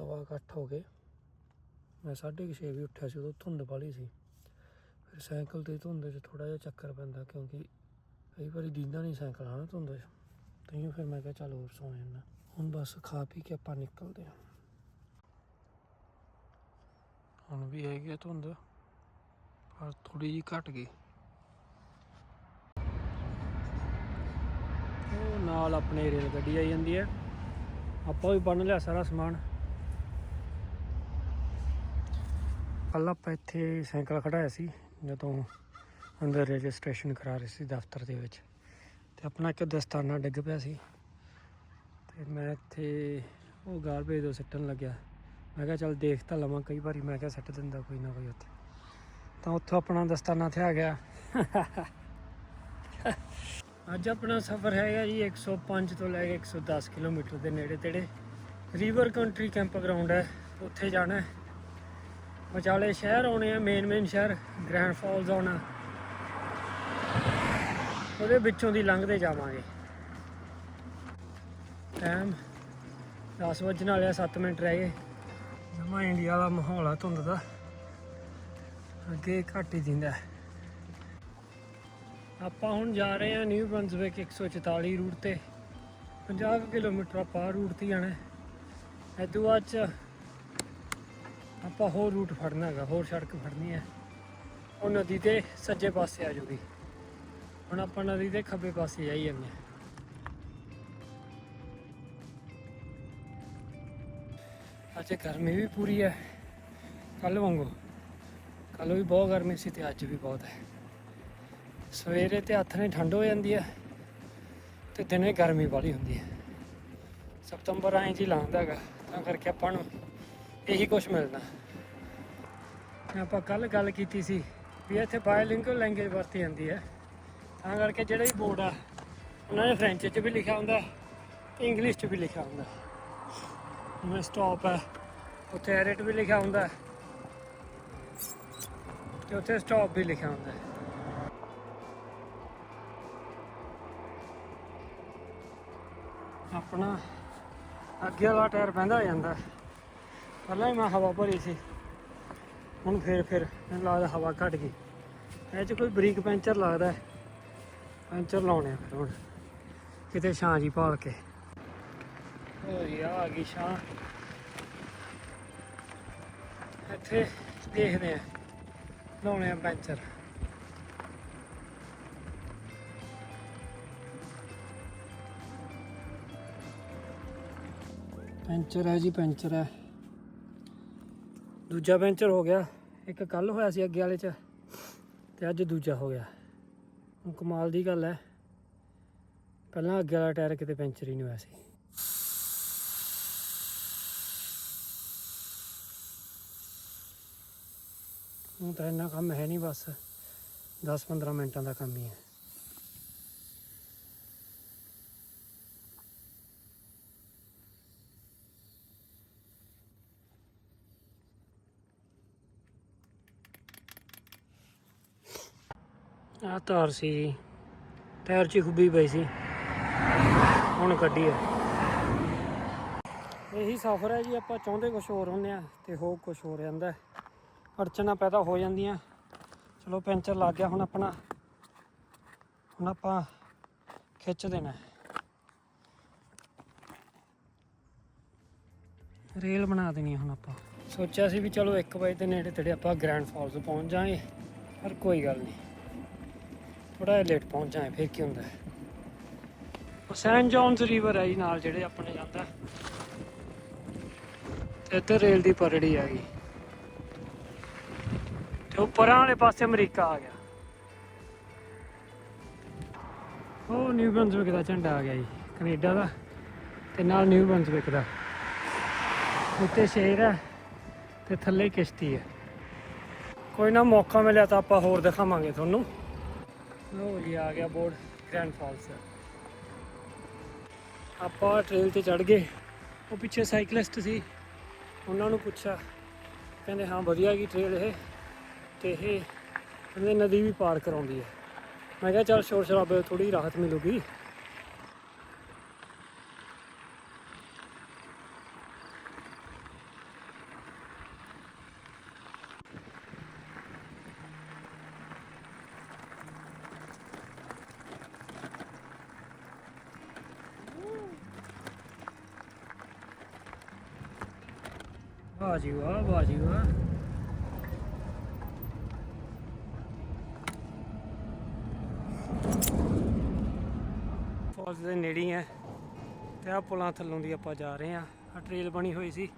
ਸਵਾ ਕੁ ਹੋ ਗਏ। ਮੈਂ 6:30 ਵੀ ਉੱਠਿਆ ਸੀ, ਉਦੋਂ ਧੁੰਦ ਵਾਲੀ ਸੀ। ਫਿਰ ਸਾਈਕਲ ਤੇ ਧੁੰਦ 'ਚ ਥੋੜਾ ਜਿਹਾ ਚੱਕਰ ਪੈਂਦਾ ਕਿਉਂਕਿ ਕਈ ਵਾਰੀ ਦੀਂਦਾ ਨਹੀਂ ਸਾਈਕਲ ਹਨਾ ਧੁੰਦ 'ਚ। ਤਈਓ ਫਿਰ ਮੈਂ ਕਿਹਾ ਚੱਲ ਹੋਰ ਸੌਂ ਜਾਂਦਾ ਹੁਣ ਬਸ ਖਾ ਪੀ ਕੇ ਆਪਾਂ ਨਿਕਲਦੇ ਹਾਂ। ਹੁਣ ਵੀ ਹੈਗੀ ਆ ਧੁੰਦ, ਪਰ ਥੋੜੀ ਜਿਹੀ ਘਟ ਗਈ। ਉਹ ਨਾਲ ਆਪਣੇ ਰੇਲ ਗੱਡੀ ਆਈ ਜਾਂਦੀ ਹੈ। ਆਪਾਂ ਵੀ ਬੰਨ ਲਿਆ ਸਾਰਾ ਸਮਾਨ। ਕੱਲ ਆਪਾਂ ਇੱਥੇ ਸਾਈਕਲ ਖੜਾਇਆ ਸੀ, ਜਦੋਂ ਅੰਦਰ ਰਜਿਸਟ੍ਰੇਸ਼ਨ ਕਰਾ ਰਹੇ ਸੀ ਦਫ਼ਤਰ ਦੇ ਵਿੱਚ। ਤੇ ਆਪਣਾ ਇੱਕ ਦਸਤਾਨਾ ਡਿੱਗ ਪਿਆ ਸੀ। ਤੇ ਮੈਂ ਇੱਥੇ ਉਹ ਗਾਰਬੇਜ ਤੋਂ ਸਿੱਟਣ ਲੱਗਿਆ। ਮੈਂ ਕਿਹਾ, ਚੱਲ ਦੇਖ ਤਾਂ ਲਵਾਂ, ਕਈ ਵਾਰੀ ਮੈਂ ਕਿਹਾ, ਸਿੱਟ ਦਿੰਦਾ ਕੋਈ ਨਾ ਕੋਈ ਉੱਥੇ। ਤਾਂ ਉੱਥੋਂ ਆਪਣਾ ਦਸਤਾਨਾ ਥਿਆ ਗਿਆ। ਅੱਜ ਆਪਣਾ ਸਫ਼ਰ ਹੈਗਾ ਜੀ 105 ਤੋਂ ਲੈ ਕੇ 110 ਕਿਲੋਮੀਟਰ ਦੇ ਨੇੜੇ ਤੇੜੇ। ਰਿਵਰ ਕੰਟਰੀ ਕੈਂਪ ਗਰਾਊਂਡ ਹੈ, ਉੱਥੇ ਜਾਣਾ ਹੈ। ਵਿਚਾਲੇ ਸ਼ਹਿਰ ਆਉਣੇ ਆ ਮੇਨ ਮੇਨ ਸ਼ਹਿਰ ਗ੍ਰੈਂਡ ਫਾਲਸ ਆਉਣਾ। ਉਹਦੇ ਵਿੱਚੋਂ ਦੀ ਲੰਘਦੇ ਜਾਵਾਂਗੇ। ਟਾਈਮ 10 ਵਜਣ ਵਾਲੇ ਆ 7 ਮਿੰਟ ਰਹਿ ਗਏ। ਜਮਾ ਇੰਡੀਆ ਦਾ ਮਾਹੌਲ ਆ ਧੁੰਦ ਦਾ। ਅੱਗੇ ਘੱਟ ਹੀ ਦਿੰਦਾ। ਆਪਾਂ ਹੁਣ ਜਾ ਰਹੇ ਹਾਂ ਨਿਊ ਬ੍ਰੰਸਵਿਕ 144 ਰੂਟ ਤੇ। 50 ਕੁ ਕਿਲੋਮੀਟਰ ਆਪਾਂ ਰੂਟ ਤੇ ਜਾਣਾ ਹੈ ਇਦੋਂ ਬਾਅਦ ਚ ਆਪਾਂ ਹੋਰ ਰੂਟ ਫੜਨਾ ਹੈਗਾ, ਹੋਰ ਸੜਕ ਫੜਨੀ ਹੈ। ਉਹ ਨਦੀ ਦੇ ਸੱਜੇ ਪਾਸੇ ਆ ਜੂਗੀ ਹੁਣ ਆਪਾਂ ਨਦੀ ਦੇ ਖੱਬੇ ਪਾਸੇ ਜਾਈ ਜਾਂਦੇ ਹਾਂ। ਅੱਜ ਗਰਮੀ ਵੀ ਪੂਰੀ ਹੈ ਕੱਲ ਵਾਂਗੂ। ਕੱਲ ਵੀ ਬਹੁਤ ਗਰਮੀ ਸੀ ਤੇ ਅੱਜ ਵੀ ਬਹੁਤ ਹੈ। ਸਵੇਰੇ ਤੇ ਹੱਥ ਨੇ ਠੰਡ ਹੋ ਜਾਂਦੀ ਹੈ ਤੇ ਦਿਨੇ ਗਰਮੀ ਵਾਲੀ ਹੁੰਦੀ ਹੈ। ਸਤੰਬਰ ਐਂ ਜੀ ਲੰਘਦਾ ਹੈਗਾ, ਤਾਂ ਕਰਕੇ ਆਪਾਂ ਨੂੰ ਇਹੀ ਕੁਝ ਮਿਲਣਾ ਆਪਾਂ ਕੱਲ ਗੱਲ ਕੀਤੀ ਸੀ ਵੀ ਇੱਥੇ ਬਾਇਲਿੰਗੁਅਲ ਲੈਂਗੁਏਜ ਵਰਤੀ ਜਾਂਦੀ ਹੈ। ਤਾਂ ਕਰਕੇ ਜਿਹੜਾ ਵੀ ਬੋਰਡ ਆ, ਉਹਨਾਂ ਨੇ ਫ੍ਰੈਂਚ 'ਚ ਵੀ ਲਿਖਿਆ ਹੁੰਦਾ ਇੰਗਲਿਸ਼ 'ਚ ਵੀ ਲਿਖਿਆ ਹੁੰਦਾ। ਜਿਵੇਂ ਸਟਾਪ ਹੈ, ਉੱਥੇ ਐਰਿਟ ਵੀ ਲਿਖਿਆ ਹੁੰਦਾ ਤੇ ਉੱਥੇ ਸਟਾਪ ਵੀ ਲਿਖਿਆ ਹੁੰਦਾ। ਆਪਣਾ ਅੱਗੇ ਵਾਲਾ ਟਾਇਰ ਪੈਂਦਾ ਹੋ ਜਾਂਦਾ। ਪਹਿਲਾਂ ਹੀ ਮੈਂ ਹਵਾ ਭਰੀ ਸੀ। ਹੁਣ ਫੇਰ ਫਿਰ ਮੈਨੂੰ ਲੱਗਦਾ ਹਵਾ ਘਟ ਗਈ। ਇਹ ਚ ਕੋਈ ਬਰੀਕ ਪੈਂਚਰ ਲੱਗਦਾ ਪੈਂਚਰ ਲਾਉਣੇ ਆ ਫਿਰ ਹੁਣ। ਕਿਤੇ ਛਾਂ ਜੀ ਭਾਲ ਕੇ। ਹੋ ਜੀ ਆ ਗਈ ਛਾਂ। ਇੱਥੇ ਦੇਖਦੇ ਆ। ਲਾਉਣੇ ਆ ਪੈਂਚਰ। ਪੈਂਚਰ ਹੈ ਜੀ ਪੈਂਚਰ ਹੈ। ਦੂਜਾ ਪੈਂਚਰ ਹੋ ਗਿਆ। ਇੱਕ ਕੱਲ ਹੋਇਆ ਸੀ ਅੱਗੇ ਵਾਲੇ ਚ, ਤੇ ਅੱਜ ਦੂਜਾ ਹੋ ਗਿਆ। ਹੁਣ ਕਮਾਲ ਦੀ ਗੱਲ ਹੈ ਪਹਿਲਾਂ ਅੱਗੇ ਵਾਲਾ ਟਾਇਰ ਕਿਤੇ ਪੈਂਚਰ ਹੀ ਨਹੀਂ ਹੋਇਆ ਸੀ। ਹੁਣ ਤਾਂ ਇੰਨਾ ਕੰਮ ਹੈ ਨਹੀਂ, ਬਸ 10-15 ਮਿੰਟਾਂ ਦਾ ਕੰਮ ਹੀ ਹੈ ਆ ਤਾਰ ਸੀ ਜੀ। ਟਾਇਰ 'ਚ ਹੀ ਖੁੱਬੀ ਪਈ ਸੀ। ਹੁਣ ਕੱਢੀ ਹੈ ਇਹੀ ਸਫ਼ਰ ਹੈ ਜੀ, ਆਪਾਂ ਚਾਹੁੰਦੇ ਕੁਝ ਹੋਰ ਹੁੰਦੇ ਆ ਤੇ ਹੋ ਕੁਝ ਹੋ ਜਾਂਦਾ ਹੈ। ਪੈਦਾ ਹੋ ਜਾਂਦੀਆਂ। ਚਲੋ ਪੈਂਚਰ ਲੱਗ ਗਿਆ ਹੁਣ ਆਪਣਾ। ਹੁਣ ਆਪਾਂ ਖਿੱਚ ਦੇਣਾ ਰੇਲ ਬਣਾ ਦੇਣੀ ਹੁਣ ਆਪਾਂ। ਸੋਚਿਆ ਸੀ ਵੀ ਚਲੋ 1 ਵਜੇ ਦੇ ਨੇੜੇ ਤੇੜੇ ਆਪਾਂ ਗ੍ਰੈਂਡ ਫਾਲਸ ਪਹੁੰਚ ਜਾਾਂਗੇ ਪਰ ਕੋਈ ਗੱਲ ਨਹੀਂ। ਥੋੜਾ ਜਿਹਾ ਲੇਟ ਪਹੁੰਚ ਜਾਏ, ਫਿਰ ਕੀ ਹੁੰਦਾ? ਉਹ ਸੈਨ ਜੌਨਸ ਰਿਵਰ ਹੈ ਜੀ ਨਾਲ ਜਿਹੜੇ ਆਪਣੇ ਜਾਂਦਾ। ਤੇ ਇੱਥੇ ਰੇਲ ਦੀ ਪਰੜੀ ਆ ਗਈ। ਤੇ ਉਹ ਪਰਾਂ ਵਾਲੇ ਪਾਸੇ ਅਮਰੀਕਾ ਆ ਗਿਆ। ਉਹ ਨਿਊ ਬ੍ਰੰਸਵਿਕ ਦਾ ਝੰਡਾ ਆ ਗਿਆ ਜੀ, ਕੈਨੇਡਾ ਦਾ। ਤੇ ਨਾਲ ਨਿਊ ਬ੍ਰੰਸਵਿਕ ਦਾ। ਉੱਤੇ ਸ਼ੇਰ ਹੈ ਤੇ ਥੱਲੇ ਕਿਸ਼ਤੀ ਹੈ ਕੋਈ ਨਾ ਮੌਕਾ ਮਿਲਿਆ ਤਾਂ ਆਪਾਂ ਹੋਰ ਦਿਖਾਵਾਂਗੇ ਤੁਹਾਨੂੰ। ਲੋ ਜੀ, ਆ ਗਿਆ ਬੋਰਡ, ਗ੍ਰੈਂਡ ਫਾਲਸ। ਆਪਾਂ ਟ੍ਰੇਲ ਤੇ ਚੜ ਗਏ। ਉਹ ਪਿੱਛੇ ਸਾਈਕਲਿਸਟ ਸੀ, ਉਹਨਾਂ ਨੂੰ ਪੁੱਛਿਆ। ਕਹਿੰਦੇ, ਹਾਂ, ਵਧੀਆ ਕੀ ਟ੍ਰੇਲ ਇਹ। ਤੇ ਇਹ ਕਹਿੰਦੇ, ਨਦੀ ਵੀ ਪਾਰ ਕਰਾਉਂਦੀ ਹੈ। ਮੈਂ ਕਿਹਾ, ਚੱਲ ਸ਼ੋਰ ਸ਼ਰਾਬੇ ਥੋੜੀ ਰਾਹਤ ਮਿਲੂਗੀ ਵਾਹ ਜੀ ਵਾਹ ਵਾਹ ਜੀ ਵਾਹ ਫਾਲਸ ਦੇ ਨੇੜੇ ਹੀ ਹੈ ਤੇ ਆ ਪੁਲਾਂ ਥੱਲੋਂ ਦੀ ਆਪਾਂ ਜਾ ਰਹੇ ਆ ਆ ਟ੍ਰੇਲ ਬਣੀ ਹੋਈ ਸੀ।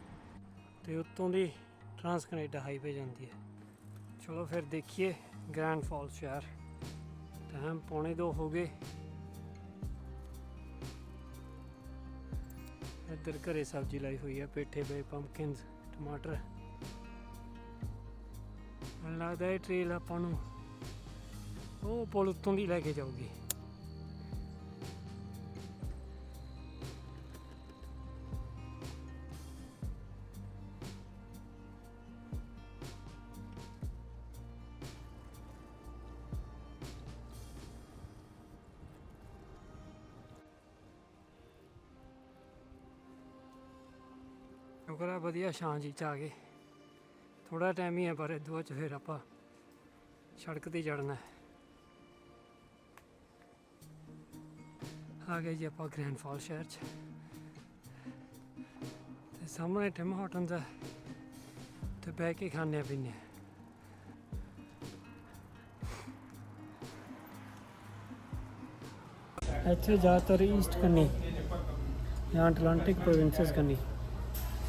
ਤੇ ਉੱਤੋਂ ਦੀ ਟਰਾਂਸ ਕੈਨੇਡਾ ਹਾਈਵੇ ਜਾਂਦੀ ਹੈ। ਚਲੋ ਫਿਰ ਦੇਖੀਏ ਗ੍ਰੈਂਡ ਫਾਲਸ ਸ਼ਹਿਰ। ਟਾਈਮ ਪੌਣੇ ਦੋ ਹੋ ਗਏ। ਇੱਧਰ ਘਰੇ ਸਬਜ਼ੀ ਲਾਈ ਹੋਈ ਹੈ ਪੇਠੇ ਪਏ ਪੰਪਕਿਨਸ ਟਮਾਟਰ ਮੈਨੂੰ ਲੱਗਦਾ ਇਹ ਟ੍ਰੇਲ ਆਪਾਂ ਨੂੰ ਉਹ ਪੁਲ ਉੱਤੋਂ ਦੀ ਲੈ ਕੇ ਜਾਊਗੀ। ਸ਼ੁਕਰ ਹੈ ਵਧੀਆ ਛਾਂ ਜੀ ਚ ਆ ਗਏ। ਥੋੜਾ ਟਾਈਮ ਹੀ ਹੈ, ਪਰ ਇਹ ਦੋ ਚ ਫਿਰ ਆਪਾਂ ਸੜਕ ਤੇ ਚੜਨਾ ਹੈ। ਆ ਗਏ ਜੀ ਆਪਾਂ ਗ੍ਰੈਂਡ ਫਾਲ ਸ਼ਹਿਰ ਚ। ਤੇ ਸਾਹਮਣੇ ਟਿਮ ਹਾਰਟਨਸ ਹੈ। ਤੇ ਬਹਿ ਕੇ ਖਾਣੇ ਆ ਪੀਣੇ ਇੱਥੇ ਜ਼ਿਆਦਾਤਰ ਈਸਟ ਕੰਨੀ ਜਾਂ ਅਟਲਾਂਟਿਕ ਪ੍ਰੋਵਿੰਸਸ ਕੰਨੀ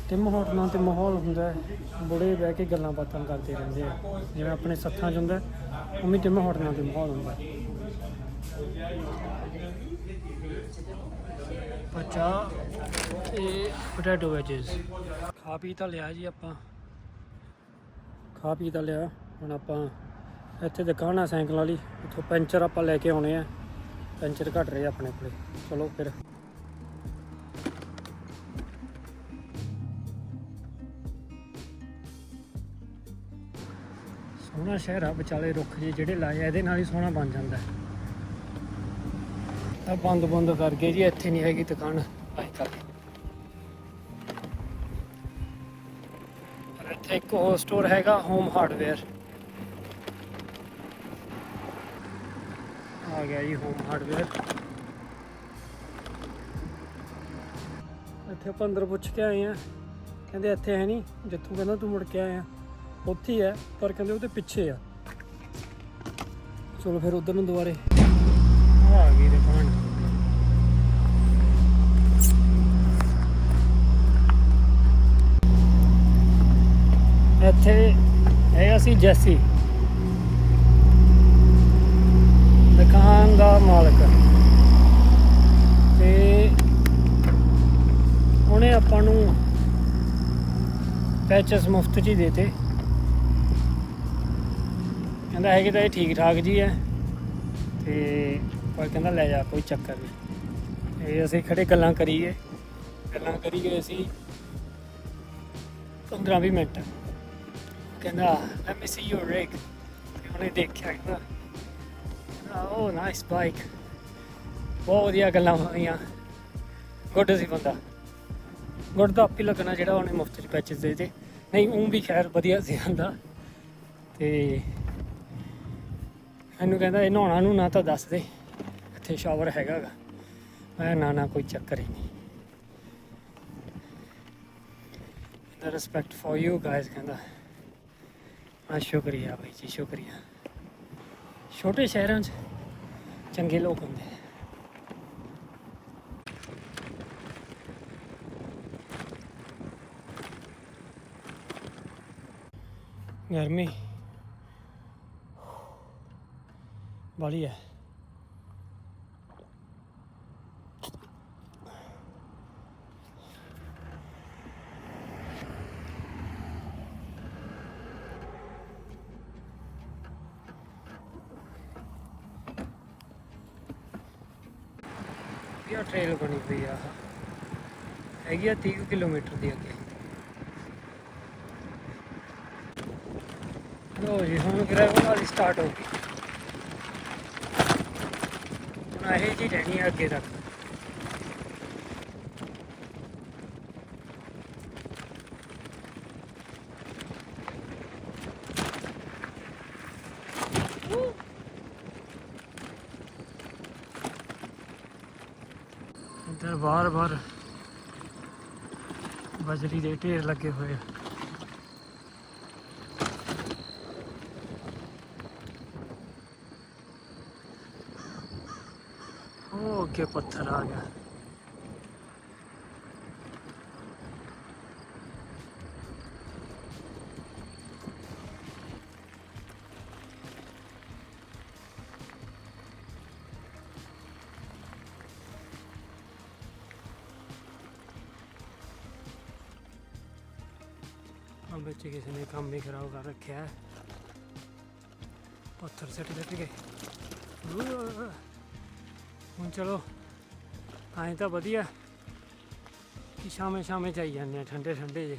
ਟਿਮ ਹੋਟਲਾਂ ਤੇ ਮਾਹੌਲ ਹੁੰਦਾ ਹੈ। ਬੁੜੇ ਬਹਿ ਕੇ ਗੱਲਾਂ ਬਾਤਾਂ ਕਰਦੇ ਰਹਿੰਦੇ ਆ। ਜਿਵੇਂ ਆਪਣੇ ਸੱਥਾਂ 'ਚ ਹੁੰਦਾ ਉਵੇਂ ਟਿਮ ਹੋਟਲਾਂ ਤੇ ਮਾਹੌਲ ਹੁੰਦਾ। ਪਚਾ ਤੇ ਪੋਟੈਟੋ ਵੈਜਸ। ਖਾ ਪੀ ਤਾਂ ਲਿਆ ਜੀ ਆਪਾਂ। ਖਾ ਪੀ ਤਾਂ ਲਿਆ। ਹੁਣ ਆਪਾਂ ਇੱਥੇ ਦੁਕਾਨ ਆ ਸਾਈਕਲ ਵਾਲੀ ਉੱਥੋਂ ਪੈਂਚਰ ਆਪਾਂ ਲੈ ਕੇ ਆਉਣੇ ਆ। ਪੈਂਚਰ ਘਟ ਰਹੇ ਆਪਣੇ ਕੋਲੇ। ਚਲੋ ਫਿਰ। ਸੋਹਣਾ ਸ਼ਹਿਰ ਆ, ਵਿਚਾਲੇ ਰੁੱਖ ਜੇ ਜਿਹੜੇ ਲਾਏ ਆ, ਇਹਦੇ ਨਾਲ ਹੀ ਸੋਹਣਾ ਬਣ ਜਾਂਦਾ ਹੈ। ਤਾਂ ਬੰਦ ਬੰਦ ਕਰ ਗਏ ਜੀ, ਇੱਥੇ ਨਹੀਂ ਹੈਗੀ ਦੁਕਾਨ ਅੱਜ ਤੱਕ ਪਰ ਇੱਥੇ ਇੱਕ ਹੋਰ ਸਟੋਰ ਹੈਗਾ ਹੋਮ ਹਾਰਡਵੇਅਰ ਆ ਗਿਆ ਜੀ ਹੋਮ ਹਾਰਡਵੇਅਰ ਇੱਥੇ ਆਪਾਂ ਅੰਦਰ ਪੁੱਛ ਕੇ ਆਏ ਆ। ਕਹਿੰਦੇ ਇੱਥੇ ਹੈ ਨਹੀਂ, ਜਿੱਥੋਂ ਕਹਿੰਦਾ ਤੂੰ ਮੁੜ ਕੇ ਆਇਆ। ਉੱਥੇ ਹੈ ਪਰ ਕਹਿੰਦੇ ਉਹਦੇ ਪਿੱਛੇ ਆ। ਚਲੋ ਫਿਰ ਉਧਰ ਨੂੰ ਦੁਬਾਰੇ। ਆ ਗਈ ਦੁਕਾਨ ਇੱਥੇ ਹੈ ਅਸੀਂ ਜੈਸੀ। ਦੁਕਾਨ ਦਾ ਮਾਲਕ। ਤੇ ਉਹਨੇ ਆਪਾਂ ਨੂੰ ਪੈਚਸ ਮੁਫਤ ਚ ਹੀ ਦੇਤੇ। ਕਹਿੰਦਾ ਹੈਗੇ ਤਾਂ ਇਹ ਠੀਕ ਠਾਕ ਜੀ ਹੈ। ਤੇ ਪਰ ਕਹਿੰਦਾ ਲੈ ਜਾ, ਕੋਈ ਚੱਕਰ ਨਹੀਂ ਇਹ ਅਸੀਂ ਖੜੇ ਗੱਲਾਂ ਕਰੀਏ। ਗੱਲਾਂ ਕਰੀਏ ਅਸੀਂ। 15 20 ਮਿੰਟ। ਕਹਿੰਦਾ ਲੈਟ ਮੀ ਸੀ ਯੂਰ ਰਿਗ ਉਹਨੇ ਦੇਖਿਆ ਕਹਿੰਦਾ ਓ ਨਾਈਸ ਬਾਈਕ ਬਹੁਤ ਵਧੀਆ ਗੱਲਾਂ ਹੋਈਆਂ। ਗੁੱਡ ਸੀ ਬੰਦਾ। ਗੁੱਡ ਤਾਂ ਆਪੀ ਲੱਗਣਾ ਜਿਹੜਾ ਉਹਨੇ ਮੁਫਤ ਚ ਪੈਚਸ ਦੇ ਤੇ ਨਹੀਂ ਉਹ ਵੀ ਖੈਰ ਵਧੀਆ ਸੀ ਹੁੰਦਾ ਤੇ ਮੈਨੂੰ ਕਹਿੰਦਾ ਇਹ ਨਹਾਉਣਾ ਨੂੰ ਨਾ ਤਾਂ ਦੱਸ ਦੇ, ਇੱਥੇ ਸ਼ਾਵਰ ਹੈਗਾ ਗਾ ਮੈਂ ਨਾ ਨਾ, ਕੋਈ ਚੱਕਰ ਹੀ ਨਹੀਂ। ਦਾ ਰਿਸਪੈਕਟ ਫॉर ਯੂ ਗਾਇਸ ਕਹਿੰਦਾ। ਆ ਸ਼ੁਕਰੀਆ ਭਾਈ ਜੀ, ਸ਼ੁਕਰੀਆ। ਛੋਟੇ ਸ਼ਹਿਰਾਂ 'ਚ ਚੰਗੇ ਲੋਕ ਹੁੰਦੇ ਗਰਮੀ ਬੜੀ ਹੈ। ਇਹ ਟ੍ਰੇਲ ਬਣੀ ਪਈ ਆ ਆਹ। ਹੈਗੀ ਆ 30 ਕਿਲੋਮੀਟਰ ਦੀ ਅੱਗੇ। ਲੋ ਜੀ, ਹੁਣ ਗ੍ਰੈਵਲ ਵਾਲੀ ਸਟਾਰਟ ਹੋ ਗਈ ਹੁਣ ਇਹ ਜੀ ਰਹਿਣੀ ਆ ਅੱਗੇ ਤੱਕ ਇੱਧਰ ਬਾਰ ਬਾਰ ਬਜਰੀ ਦੇ ਢੇਰ ਲੱਗੇ ਹੋਏ ਆ ਅੱਗੇ ਪੱਥਰ ਆ ਗਿਆ ਆ ਵਿੱਚ ਕਿਸੇ ਨੇ ਕੰਮ ਹੀ ਖਰਾਬ ਕਰ ਰੱਖਿਆ ਹੈ ਪੱਥਰ ਸਿੱਟ ਦਿੱਤੇ ਗਏ ਉਆ। ਹੁਣ ਚਲੋ ਐਂ ਤਾਂ ਵਧੀਆ ਕਿ ਸ਼ਾਮੇ ਸ਼ਾਮੇ ਚਾਈ ਜਾਂਦੇ ਆ, ਠੰਡੇ ਠੰਡੇ ਜੇ।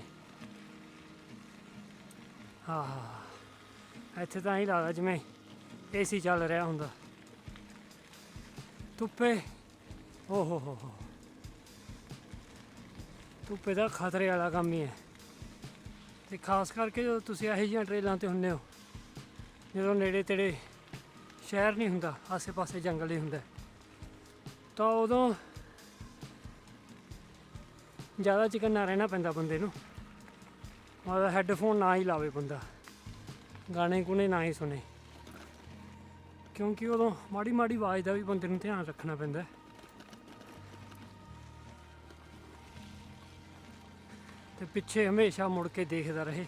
ਹਾਂ ਹਾਂ ਇੱਥੇ ਤਾਂ ਹੀ ਲੱਗਦਾ ਜਿਵੇਂ ਏਸੀ ਚੱਲ ਰਿਹਾ ਹੁੰਦਾ। ਧੁੱਪੇ, ਓ ਹੋ ਹੋ ਹੋ। ਧੁੱਪੇ ਦਾ ਖਤਰੇ ਵਾਲਾ ਕੰਮ ਹੀ ਹੈ। ਤੇ ਖਾਸ ਕਰਕੇ ਜਦੋਂ ਤੁਸੀਂ ਇਹੋ ਜਿਹੀਆਂ ਟ੍ਰੇਲਾਂ ਤੇ ਹੁੰਦੇ ਹੋ, ਜਦੋਂ ਨੇੜੇ ਤੇੜੇ ਸ਼ਹਿਰ ਨਹੀਂ ਹੁੰਦਾ, ਆਸੇ-ਪਾਸੇ ਜੰਗਲ ਹੀ ਹੁੰਦਾ। ਤਾਂ ਉਦੋਂ ਜ਼ਿਆਦਾ ਚਿਕਨਾ ਰਹਿਣਾ ਪੈਂਦਾ ਬੰਦੇ ਨੂੰ। ਉਹਦਾ ਹੈੱਡਫੋਨ ਨਾ ਹੀ ਲਾਵੇ ਬੰਦਾ। ਗਾਣੇ ਗੁਣੇ ਨਾ ਹੀ ਸੁਣੇ। ਕਿਉਂਕਿ ਉਦੋਂ ਮਾੜੀ ਮਾੜੀ ਆਵਾਜ਼ ਦਾ ਵੀ ਬੰਦੇ ਨੂੰ ਧਿਆਨ ਰੱਖਣਾ ਪੈਂਦਾ। ਹੈ। ਤੇ ਪਿੱਛੇ ਹਮੇਸ਼ਾ ਮੁੜ ਕੇ ਦੇਖਦਾ ਰਹੇ।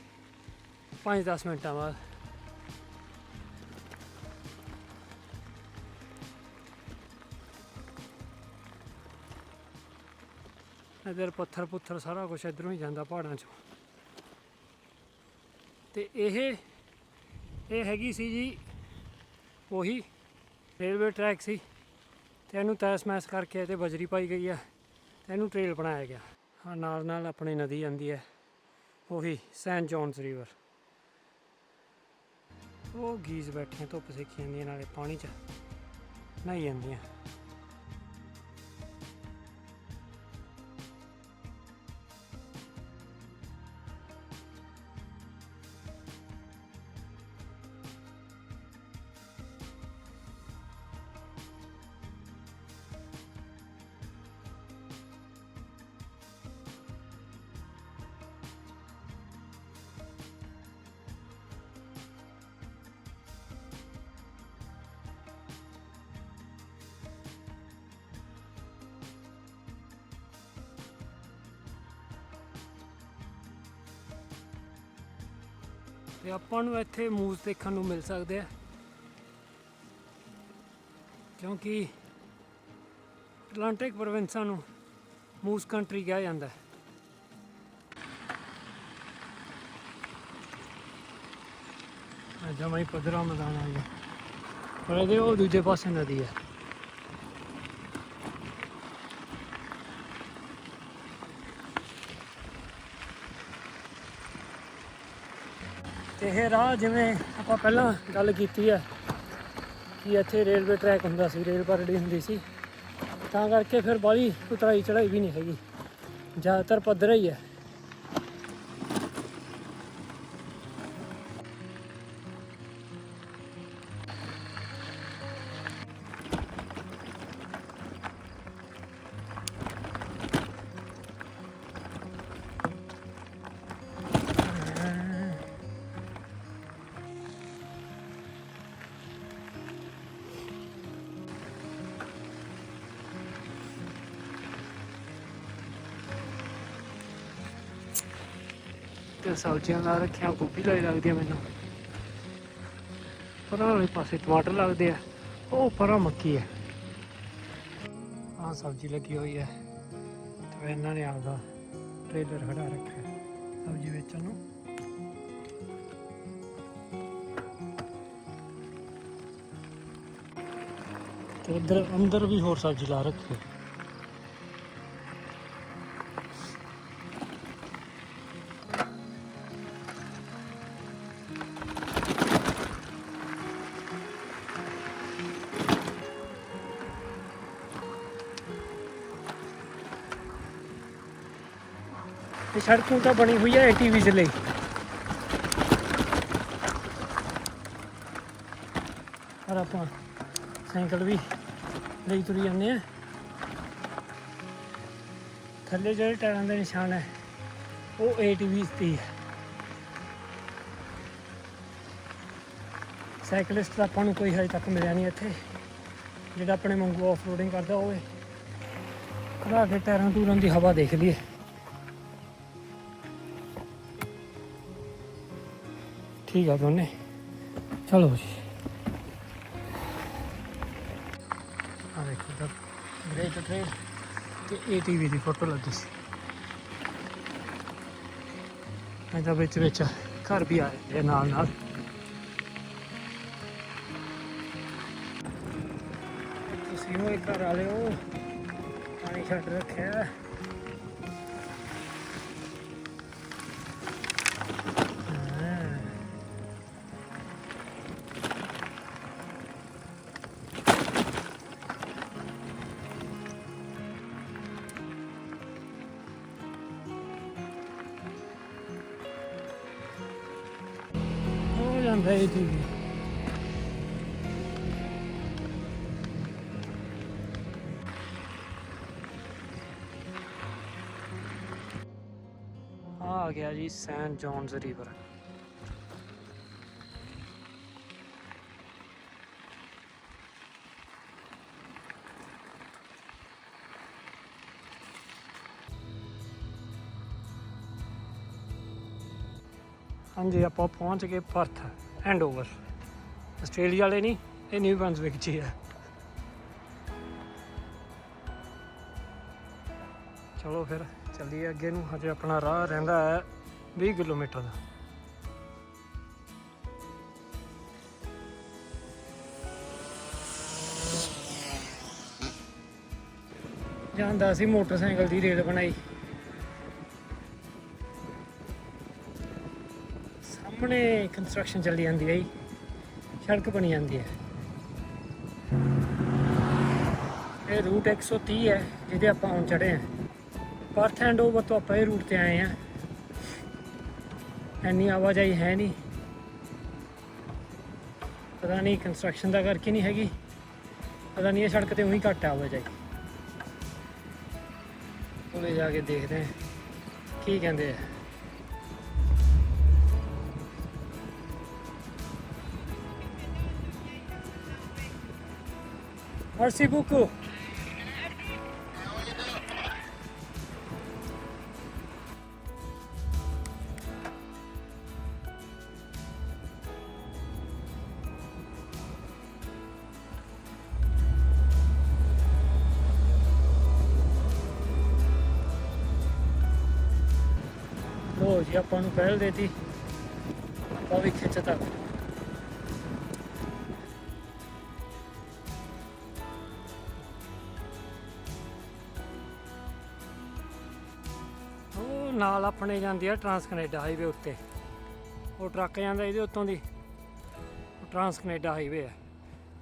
5-10 ਮਿੰਟਾਂ ਬਾਅਦ। ਇਧਰ ਪੱਥਰ ਪੁੱਥਰ ਸਾਰਾ ਕੁਝ ਇਧਰੋਂ ਹੀ ਜਾਂਦਾ ਪਹਾੜਾਂ ਚੋਂ। ਤੇ ਇਹ ਇਹ ਹੈਗੀ ਸੀ ਜੀ ਉਹੀ ਰੇਲਵੇ ਟਰੈਕ ਸੀ। ਤੇ ਇਹਨੂੰ ਤੈਸ ਮੈਸ ਕਰਕੇ ਤੇ ਬਜਰੀ ਪਾਈ ਗਈ ਆ ਤੇ ਇਹਨੂੰ ਟ੍ਰੇਲ ਬਣਾਇਆ ਗਿਆ। ਹਾਂ ਨਾਲ ਨਾਲ ਆਪਣੀ ਨਦੀ ਜਾਂਦੀ ਹੈ, ਉਹੀ ਸੈਂਟ ਜੌਨਸ ਰਿਵਰ। ਉਹ ਗੀਜ਼ ਬੈਠੀਆਂ ਧੁੱਪ ਸੇਕੀ ਜਾਂਦੀਆਂ, ਨਾਲੇ ਪਾਣੀ 'ਚ ਨਹਾਈ ਜਾਂਦੀਆਂ। ਤੇ ਆਪਾਂ ਨੂੰ ਇੱਥੇ ਮੂਜ਼ ਦੇਖਣ ਨੂੰ ਮਿਲ ਸਕਦੇ ਆ। ਕਿਉਂਕਿ ਅਟਲਾਂਟਿਕ ਪ੍ਰੋਵਿੰਸਾਂ ਨੂੰ ਮੂਜ਼ ਕੰਟਰੀ ਕਿਹਾ ਜਾਂਦਾ ਹੈ। ਜਮਾਈ ਪਧਰਾ ਮੈਦਾਨ ਆ ਗਿਆ। ਪਰ ਇਹਦੇ ਉਹ ਦੂਜੇ ਪਾਸੇ ਨਦੀ ਹੈ। ਇਹ ਰਾਹ ਜਿਵੇਂ ਆਪਾਂ ਪਹਿਲਾਂ ਗੱਲ ਕੀਤੀ ਹੈ ਕਿ ਇੱਥੇ ਰੇਲਵੇ ਟਰੈਕ ਹੁੰਦਾ ਸੀ, ਰੇਲ ਪਰੜੀ ਹੁੰਦੀ ਸੀ। ਤਾਂ ਕਰਕੇ ਫਿਰ ਬਾਹਲੀ ਉਤਰਾਈ ਚੜਾਈ ਵੀ ਨਹੀਂ ਹੈਗੀ। ਜ਼ਿਆਦਾਤਰ ਪੱਧਰਾ ਹੀ ਹੈ ਸਬਜ਼ੀਆਂ ਲਾ ਰੱਖਿਆ, ਗੋਭੀ ਲਾਈ ਲੱਗਦੀ ਆ ਮੈਨੂੰ। ਪਰਾਂ ਵਾਲੇ ਪਾਸੇ ਟਮਾਟਰ ਲੱਗਦੇ ਆ, ਉਹ ਪਰਾਂ ਮੱਕੀ ਹੈ ਆਹ ਸਬਜ਼ੀ ਲੱਗੀ ਹੋਈ ਹੈ ਤੇ ਇਹਨਾਂ ਨੇ ਆਪਦਾ ਟ੍ਰੇਲਰ ਖੜਾ ਰੱਖਿਆ, ਸਬਜ਼ੀ ਵੇਚਣ ਨੂੰ। ਤੇ ਇੱਧਰ ਅੰਦਰ ਵੀ ਹੋਰ ਸਬਜ਼ੀ ਲਾ ਰੱਖੀ ਸੜਕ ਤਾਂ ਬਣੀ ਹੋਈ ਹੈ ਏਟੀਵੀਜ਼ ਲਈ ਪਰ ਆਪਾਂ ਸਾਈਕਲ ਵੀ ਲਈ ਤੁਰੀ ਜਾਂਦੇ ਆ। ਥੱਲੇ ਜਿਹੜੇ ਟਾਇਰਾਂ ਦੇ ਨਿਸ਼ਾਨ ਹੈ ਉਹ ਏਟੀਵੀਜ਼ ਤੇ ਹੀ ਹੈ ਸਾਈਕਲਿਸਟ ਆਪਾਂ ਨੂੰ ਕੋਈ ਹਜੇ ਤੱਕ ਮਿਲਿਆ ਨਹੀਂ ਇੱਥੇ। ਜਿਹੜਾ ਆਪਣੇ ਵਾਂਗੂ ਆਫ ਰੋਡਿੰਗ ਕਰਦਾ ਹੋਵੇ। ਖੜਾ ਕੇ ਟਾਇਰਾਂ ਟੂਰਾਂ ਦੀ ਹਵਾ ਦੇਖ ਲਈਏ। ਠੀਕ ਆ ਦੋਨੇ ਚਲੋ ਜੀ। ਆ ਦੇਖੋ ਤਾਂ ਗ੍ਰੇਟ ਟ੍ਰੇਨ ਤੇ ਏਟੀਵੀ ਦੀ ਫੋਟੋ ਲੱਗੀ ਸੀ। ਇਹਦਾ ਵਿੱਚ ਵਿੱਚ ਘਰ ਵੀ ਆ ਜਾਂਦੇ ਨਾਲ ਨਾਲ। ਤੁਸੀਂ ਉਹ ਘਰ ਵਾਲੇ ਹੋ ਪਾਣੀ ਛੱਡ ਰੱਖਿਆ। ਹੋ ਜਾਂਦਾ ਇਹ ਜੀ ਆ ਆ ਗਿਆ ਜੀ ਸੈਂਟ ਜੌਨਸ ਰਿਵਰ ਹਾਂਜੀ ਆਪਾਂ ਪਹੁੰਚ ਗਏ ਪਰਥ ਹੈਂਡਓਵਰ ਆਸਟ੍ਰੇਲੀਆ ਵਾਲੇ ਨਹੀਂ, ਇਹ ਨਿਊ ਬ੍ਰੰਸਵਿਕ ਵਿੱਚ ਹੀ ਹੈ। ਚਲੋ ਫਿਰ, ਚੱਲੀਏ ਅੱਗੇ ਨੂੰ। ਹਜੇ ਆਪਣਾ ਰਾਹ ਰਹਿੰਦਾ ਹੈ 20 ਕਿਲੋਮੀਟਰ ਦਾ। ਜਾਂਦਾ ਸੀ ਮੋਟਰਸਾਈਕਲ ਦੀ ਰੇਲ ਬਣਾਈ। ਸਾਹਮਣੇ ਕੰਸਟਰਕਸ਼ਨ ਚੱਲੀ ਜਾਂਦੀ ਹੈ ਜੀ। ਸੜਕ ਬਣੀ ਜਾਂਦੀ ਹੈ। ਇਹ ਰੂਟ 130 ਹੈ, ਜਿਹਦੇ ਆਪਾਂ ਹੁਣ ਚੜੇ ਹਾਂ। ਪਰਥ ਐਂਡ ਓਵਰ ਤੋਂ ਆਪਾਂ ਇਹ ਰੂਟ ਤੇ ਆਏ ਆ ਇੰਨੀ ਆਵਾਜਾਈ ਹੈ ਨਹੀਂ। ਪਤਾ ਨਹੀਂ ਕੰਸਟਰਕਸ਼ਨ ਦਾ ਕਰਕੇ ਨਹੀਂ ਹੈਗੀ। ਪਤਾ ਨਹੀਂ ਇਹ ਸੜਕ ਤੇ ਉਹੀ ਘੱਟ ਆਵਾਜਾਈ। ਕੋਲੇ ਜਾ ਕੇ ਦੇਖਦੇ ਹਾਂ। ਕੀ ਕਹਿੰਦੇ ਆ। Merci beaucoup. ਲੋ ਜੀ ਆਪਾਂ ਨੂੰ ਪਹਿਲ ਦੇਤੀ ਆਪਾਂ ਵੀ ਖਿੱਚ ਤੱਕ ਨਾਲ ਆਪਣੇ ਜਾਂਦੀ ਆ ਟਰਾਂਸ ਕੈਨੇਡਾ ਹਾਈਵੇ ਉੱਤੇ। ਉਹ ਟਰੱਕ ਜਾਂਦਾ ਇਹਦੇ ਉੱਤੋਂ ਦੀ। ਟਰਾਂਸ ਕੈਨੇਡਾ ਹਾਈਵੇ ਹੈ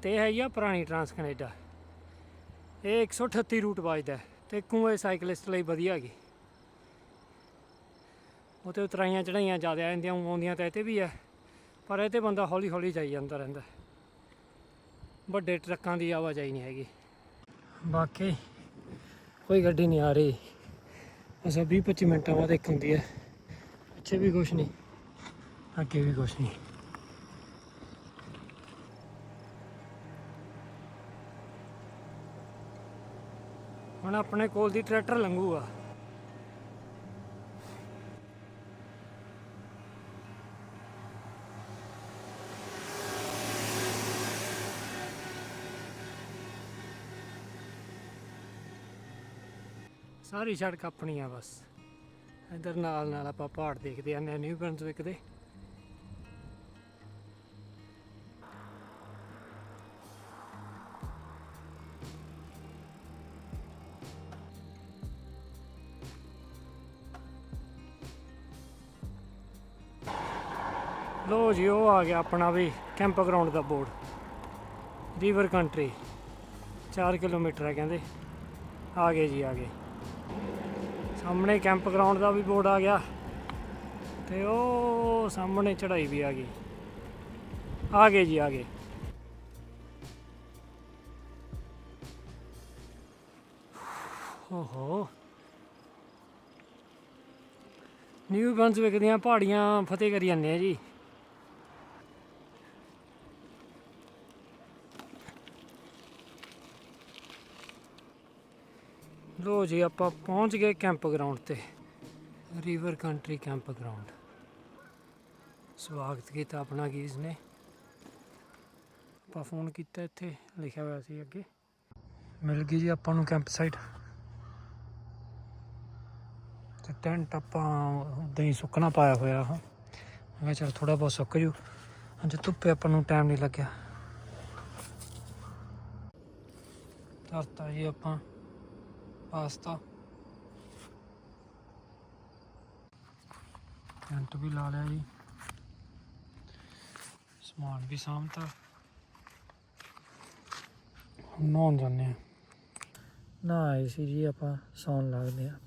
ਤੇ ਇਹ ਹੈਗੀ ਆ ਪੁਰਾਣੀ ਟਰਾਂਸ ਕੈਨੇਡਾ। ਇਹ 138 ਰੂਟ ਵੱਜਦਾ ਹੈ ਤੇ ਕੂਏ ਸਾਈਕਲਿਸਟ ਲਈ ਵਧੀਆ ਹੈਗੀ। ਉਤੇ ਉਤਰਾਈਆਂ ਚੜਾਈਆਂ ਜ਼ਿਆਦਾ ਆਉਂਦੀਆਂ ਆਉਂਦੀਆਂ ਤਾਂ ਇਹ 'ਤੇ ਵੀ ਹੈ ਪਰ ਇਹ 'ਤੇ ਬੰਦਾ ਹੌਲੀ ਹੌਲੀ ਜਾਈ ਜਾਂਦਾ ਰਹਿੰਦਾ। ਵੱਡੇ ਟਰੱਕਾਂ ਦੀ ਆਵਾਜਾਈ ਨਹੀਂ ਹੈਗੀ। ਬਾਕੀ ਕੋਈ ਗੱਡੀ ਨਹੀਂ ਆ ਰਹੀ। ਅਸਾਂ 20 25 ਮਿੰਟਾਂ ਬਾਅਦ ਇੱਕ ਹੁੰਦੀ ਹੈ। ਪਿੱਛੇ ਵੀ ਕੁਛ ਨਹੀਂ। ਅੱਗੇ ਵੀ ਕੁਛ ਨਹੀਂ। ਹੁਣ ਆਪਣੇ ਕੋਲ ਦੀ ਟਰੈਕਟਰ ਲੰਘੂਗਾ। ਸਾਰੀ ਸੜਕ ਆਪਣੀ ਆ ਬਸ। ਇਧਰ ਨਾਲ ਨਾਲ ਆਪਾਂ ਪਹਾੜ ਦੇਖਦੇ ਆਂ ਨਿਊ ਬ੍ਰੰਸਵਿਕ ਦੇ ਲੋ ਜੀ, ਉਹ ਆ ਗਿਆ ਆਪਣਾ ਵੀ ਕੈਂਪ ਗਰਾਊਂਡ ਦਾ ਬੋਰਡ। ਰਿਵਰ ਕੰਟਰੀ 4 ਕਿਲੋਮੀਟਰ ਹੈ ਕਹਿੰਦੇ। ਆ ਗਏ ਜੀ, ਆ ਗਏ। ਸਾਹਮਣੇ ਕੈਂਪ ਗਰਾਊਂਡ ਦਾ ਵੀ ਬੋਰਡ ਆ ਗਿਆ ਤੇ ਉਹ ਸਾਹਮਣੇ ਚੜਾਈ ਵੀ ਆ ਗਈ। ਆ ਗਏ ਜੀ, ਆ ਗਏ। ਓਹੋ। ਨਿਊ ਬ੍ਰੰਸਵਿਕ ਦੀਆਂ ਪਹਾੜੀਆਂ ਫਤਿਹ ਕਰੀ ਜਾਂਦੇ ਆ ਜੀ। ਲੋ ਜੀ ਆਪਾਂ ਪਹੁੰਚ ਗਏ ਕੈਂਪ ਗਰਾਊਂਡ ਤੇ ਰਿਵਰ ਕੰਟਰੀ ਕੈਂਪ ਗਰਾਊਂਡ ਸਵਾਗਤ ਕੀਤਾ ਆਪਣਾ ਗੀਜ਼ ਨੇ ਆਪਾਂ ਫੋਨ ਕੀਤਾ ਇੱਥੇ, ਲਿਖਿਆ ਹੋਇਆ ਸੀ ਅੱਗੇ। ਮਿਲ ਗਈ ਜੀ ਆਪਾਂ ਨੂੰ ਕੈਂਪ ਸਾਈਟ ਤੇ ਟੈਂਟ ਆਪਾਂ ਉਦਾਂ ਹੀ ਸੁੱਕਣਾ ਪਾਇਆ ਹੋਇਆ ਹਾਂ ਮੈਂ ਕਿਹਾ ਚਲ ਥੋੜਾ ਬਹੁਤ ਸੁੱਕ ਜੂ। ਅੱਜ ਧੁੱਪੇ ਆਪਾਂ ਨੂੰ ਟਾਈਮ ਨਹੀਂ ਲੱਗਿਆ। ਤਰਤਾ ਜੀ ਆਪਾਂ। ਪਾਸਤਾ। ਟੈਂਟ ਵੀ ਲਾ ਲਿਆ ਜੀ। ਸਮਾਨ ਵੀ ਸਾਂਭਤਾ। ਹੁਣ ਨਹਾਉਣ ਜਾਂਦੇ ਆ ਨਹਾਏ ਸੀ ਜੀ ਆਪਾਂ, ਸੌਣ ਲੱਗਦੇ ਆ